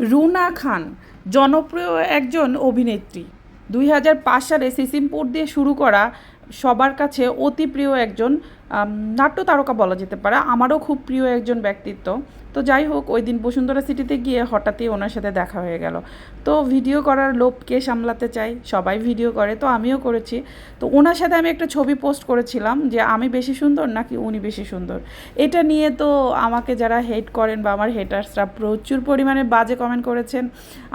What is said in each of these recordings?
রুনা খান, জনপ্রিয় একজন অভিনেত্রী। দুই হাজার পাঁচ সালে সিসিমপুর দিয়ে শুরু করা সবার কাছে অতি প্রিয় একজন নাট্য তারকা বলা যেতে পারে। আমারও খুব প্রিয় একজন ব্যক্তিত্ব। তো যাই হোক, ওই দিন বসুন্ধরা সিটিতে গিয়ে হঠাৎই ওনার সাথে দেখা হয়ে গেল। তো ভিডিও করার লোভকে সামলাতে চাই সবাই ভিডিও করে, তো আমিও করেছি। তো ওনার সাথে আমি একটা ছবি পোস্ট করেছিলাম যে, আমি বেশি সুন্দর নাকি উনি বেশি সুন্দর? এটা নিয়ে তো আমাকে যারা হেট করেন বা আমার হেটার্সরা প্রচুর পরিমাণে বাজে কমেন্ট করেছেন।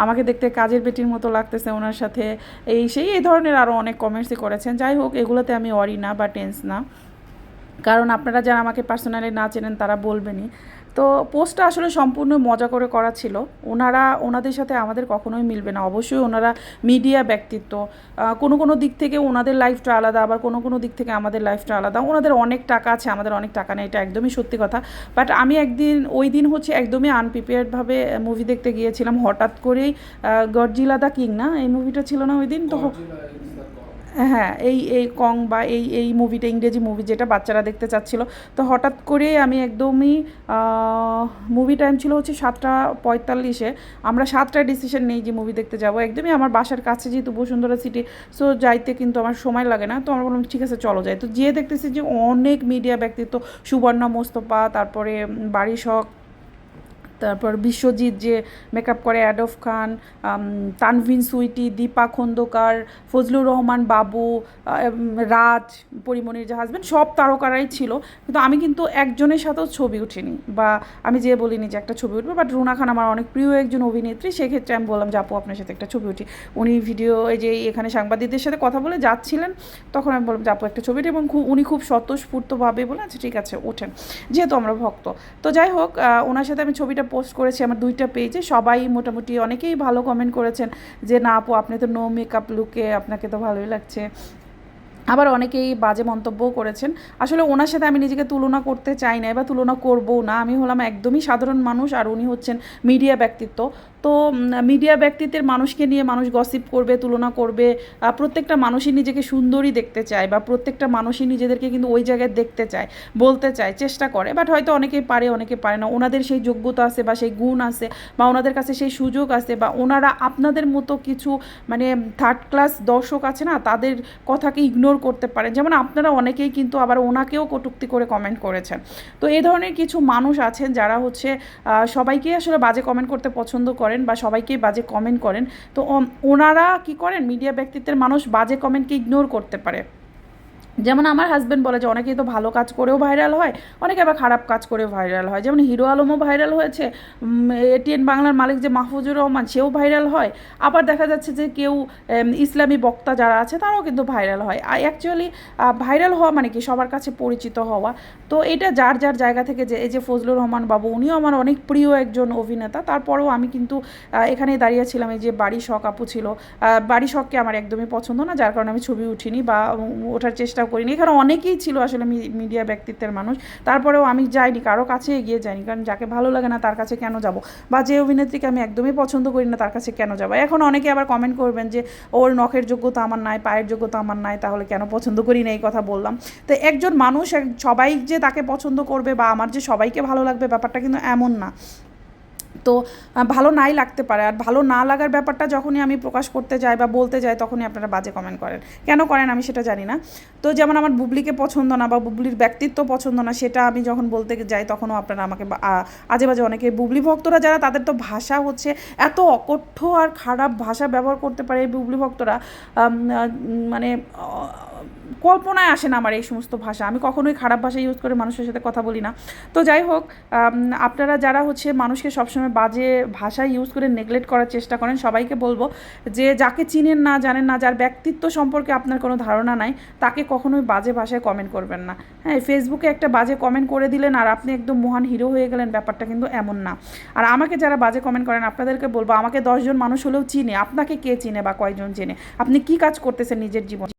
আমাকে দেখতে কাজের বেটির মতো লাগতেছে ওনার সাথে। এই সেই, এই ধরনের আরও অনেক কমেন্টসই করেছেন। যাই হোক, এগুলোতে আমি অরি না বা টেন্স না। কারণ আপনারা যারা আমাকে পার্সোনালি না চেনেন তারা বলবেনই। তো পোস্টটা আসলে সম্পূর্ণ মজা করে করা ছিল। ওনারা, ওনাদের সাথে আমাদের কখনোই মিলবে না। অবশ্যই ওনারা মিডিয়া ব্যক্তিত্ব। কোনো কোনো দিক থেকে ওনাদের লাইফটা আলাদা, আবার কোনো কোনো দিক থেকে আমাদের লাইফটা আলাদা। ওনাদের অনেক টাকা আছে, আমাদের অনেক টাকা নেই, এটা একদমই সত্যি কথা। বাট আমি একদিন, ওই দিন হচ্ছে একদমই আনপ্রিপেয়ার্ডভাবে মুভি দেখতে গিয়েছিলাম। হঠাৎ করেই গডজিলা দ্য কিং না? এই মুভিটা ছিল না ওই দিন? তো হ্যাঁ এই এই কং বা এই এই মুভিটা ইংরেজি মুভি যেটা বাচ্চারা দেখতে চাচ্ছিল। তো হঠাৎ করে আমি একদমই মুভি টাইম ছিল হচ্ছে সাতটা পঁয়তাল্লিশে। আমরা সাতটায় ডিসিশন নেই যে মুভি দেখতে যাব। একদমই আমার বাসার কাছে যেহেতু বসুন্ধরা সিটি সো যাইতে কিন্তু আমার সময় লাগে না। তো আমরা বললাম, ঠিক আছে, চলো যাই। তো যেয়ে দেখতেছি যে অনেক মিডিয়া ব্যক্তিত্ব, সুবর্ণা মোস্তফা, তারপরে বাড়ি শখ তারপর বিশ্বজিৎ যে মেকআপ করে অ্যাডফ খান তানভিন সুইটি, দীপা খন্দকার, ফজলুর রহমান বাবু রাজ পরিমণির যে হাজব্যান্ড সব তারকারাই ছিল। কিন্তু আমি কিন্তু একজনের সাথেও ছবি উঠিনি বা আমি যে বলিনি যে একটা ছবি উঠবে বাট রুনা খান আমার অনেক প্রিয় একজন অভিনেত্রী, সেক্ষেত্রে আমি বললাম যে আপু, আপনার সাথে একটা ছবি উঠি। উনি ভিডিও এই যে এখানে সাংবাদিকদের সাথে কথা বলে যাচ্ছিলেন, তখন আমি বললাম যে আপু, একটা ছবি এবং খুব, উনি খুব স্বতঃস্ফূর্তভাবে বলে আচ্ছা ঠিক আছে, ওঠেন। যেহেতু আমরা ভক্ত। তো যাই হোক ওনার সাথে আমি ছবিটা পোস্ট করেছি আমার দুইটা পেজে, সবাই মোটামুটি অনেকেই ভালো কমেন্ট করেছেন যে, না আপু, আপনি তো নো মেকআপ লুকে আপনাকে তো ভালোই লাগছে। আবার অনেকেই বাজে মন্তব্যও করেছেন। আসলে ওনার সাথে আমি নিজেকে তুলনা করতে চাই না বা তুলনা করবও না। আমি হলাম একদমই সাধারণ মানুষ আর উনি হচ্ছেন মিডিয়া ব্যক্তিত্ব। তো মিডিয়া ব্যক্তিত্বের মানুষকে নিয়ে মানুষ গসিপ করবে, তুলনা করবে প্রত্যেকটা মানুষই নিজেকে সুন্দরই দেখতে চায় বা প্রত্যেকটা মানুষই নিজেদেরকে কিন্তু ওই জায়গায় দেখতে চায়, বলতে চায়, চেষ্টা করে। বাট হয়তো অনেকেই পারে, অনেকে পারে না। ওনাদের সেই যোগ্যতা আছে বা সেই গুণ আছে বা ওনাদের কাছে সেই সুযোগ আছে বা ওনারা আপনাদের মতো কিছু মানে থার্ড ক্লাস দর্শক আছে না, তাদের কথাকে ইগনোর করতে পারেন। যেমন আপনারা অনেকেই কিন্তু আবার ওনাকেও কটুক্তি করে কমেন্ট করেছেন। তো এই ধরনের কিছু মানুষ আছেন যারা হচ্ছে সবাইকে আসলে বাজে কমেন্ট করতে পছন্দ করেন বা সবাইকেই বাজে কমেন্ট করেন। তো ওনারা কি করেন? মিডিয়া ব্যক্তিত্বের মানুষ বাজে কমেন্টকে ইগনোর করতে পারে। যেমন আমার হাজব্যান্ড বলে যে অনেকেই তো ভালো কাজ করেও ভাইরাল হয়, অনেকে আবার খারাপ কাজ করেও ভাইরাল হয়। যেমন হিরো আলমও ভাইরাল হয়েছে এটিএন বাংলার মালিক যে মাহফুজুর রহমান, সেও ভাইরাল হয়। আবার দেখা যাচ্ছে যে কেউ ইসলামী বক্তা যারা আছে, তারাও কিন্তু ভাইরাল হয়। আর অ্যাকচুয়ালি ভাইরাল হওয়া মানে কি? সবার কাছে পরিচিত হওয়া। তো এটা যার যার জায়গা থেকে যে, এই যে ফজলুর রহমান বাবু, উনিও আমার অনেক প্রিয় একজন অভিনেতা। তারপরেও আমি কিন্তু এখানেই দাঁড়িয়েছিলাম এই যে বাড়ি শখ আপু ছিল বাড়ি শখকে আমার একদমই পছন্দ না, যার কারণে আমি ছবি উঠিনি বা ওঠার ওঠার চেষ্টাও করিনি। এখানে অনেকেই ছিল আসলে মিডিয়া ব্যক্তিত্বের মানুষ। তারপরেও আমি যাইনি, কারও কাছে এগিয়ে যাইনি। কারণ যাকে ভালো লাগে না তার কাছে কেন যাব? বা যে অভিনেত্রীকে আমি একদমই পছন্দ করি না তার কাছে কেন যাব? এখন অনেকে আবার কমেন্ট করবেন যে, ওর নখের যোগ্যতা আমার নাই, পায়ের যোগ্যতা আমার নাই, তাহলে কেন পছন্দ করি না? এই কথা বললাম। তো একজন মানুষ সবাই যে তাকে পছন্দ করবে বা আমার যে সবাইকে ভালো লাগবে ব্যাপারটা কিন্তু এমন না। তো ভালো নাই লাগতে পারে। আর ভালো না লাগার ব্যাপারটা যখনই আমি প্রকাশ করতে যাই বা বলতে যাই, তখনই আপনারা বাজে কমেন্ট করেন। কেন করেন আমি সেটা জানি না। তো যেমন আমার বুবলিকে পছন্দ না বা বুবলির ব্যক্তিত্ব পছন্দ না, সেটা আমি যখন বলতে যাই, তখনও আপনারা আমাকে আজে বাজে অনেকে বুবলি ভক্তরা যারা, তাদের তো ভাষা হচ্ছে এত অকঠ্য আর খারাপ ভাষা ব্যবহার করতে পারে এই বুবলি ভক্তরা। মানে কল্পনায় আসে না আমার এই সমস্ত ভাষা। আমি কখনোই খারাপ ভাষা ইউজ করে মানুষের সাথে কথা বলি না। তো যাই হোক আপনারা যারা হচ্ছে মানুষকে সবসময় বাজে ভাষা ইউজ করে নেগলেক্ট করার চেষ্টা করেন, সবাইকে বলব যে যাকে চিনেন না, জানেন না, যার ব্যক্তিত্ব সম্পর্কে আপনার কোনো ধারণা নাই, তাকে কখনোই বাজে ভাষায় কমেন্ট করবেন না। হ্যাঁ ফেসবুকে একটা বাজে কমেন্ট করে দিলেন আর আপনি একদম মহান হিরো হয়ে গেলেন, ব্যাপারটা কিন্তু এমন না। আর আমাকে যারা বাজে কমেন্ট করেন, আপনাদেরকে বলব আমাকে দশজন মানুষ হলেও চিনে। আপনাকে কে চিনে বা কয়জন চেনে? আপনি কি কাজ করতেছেন নিজের জীবন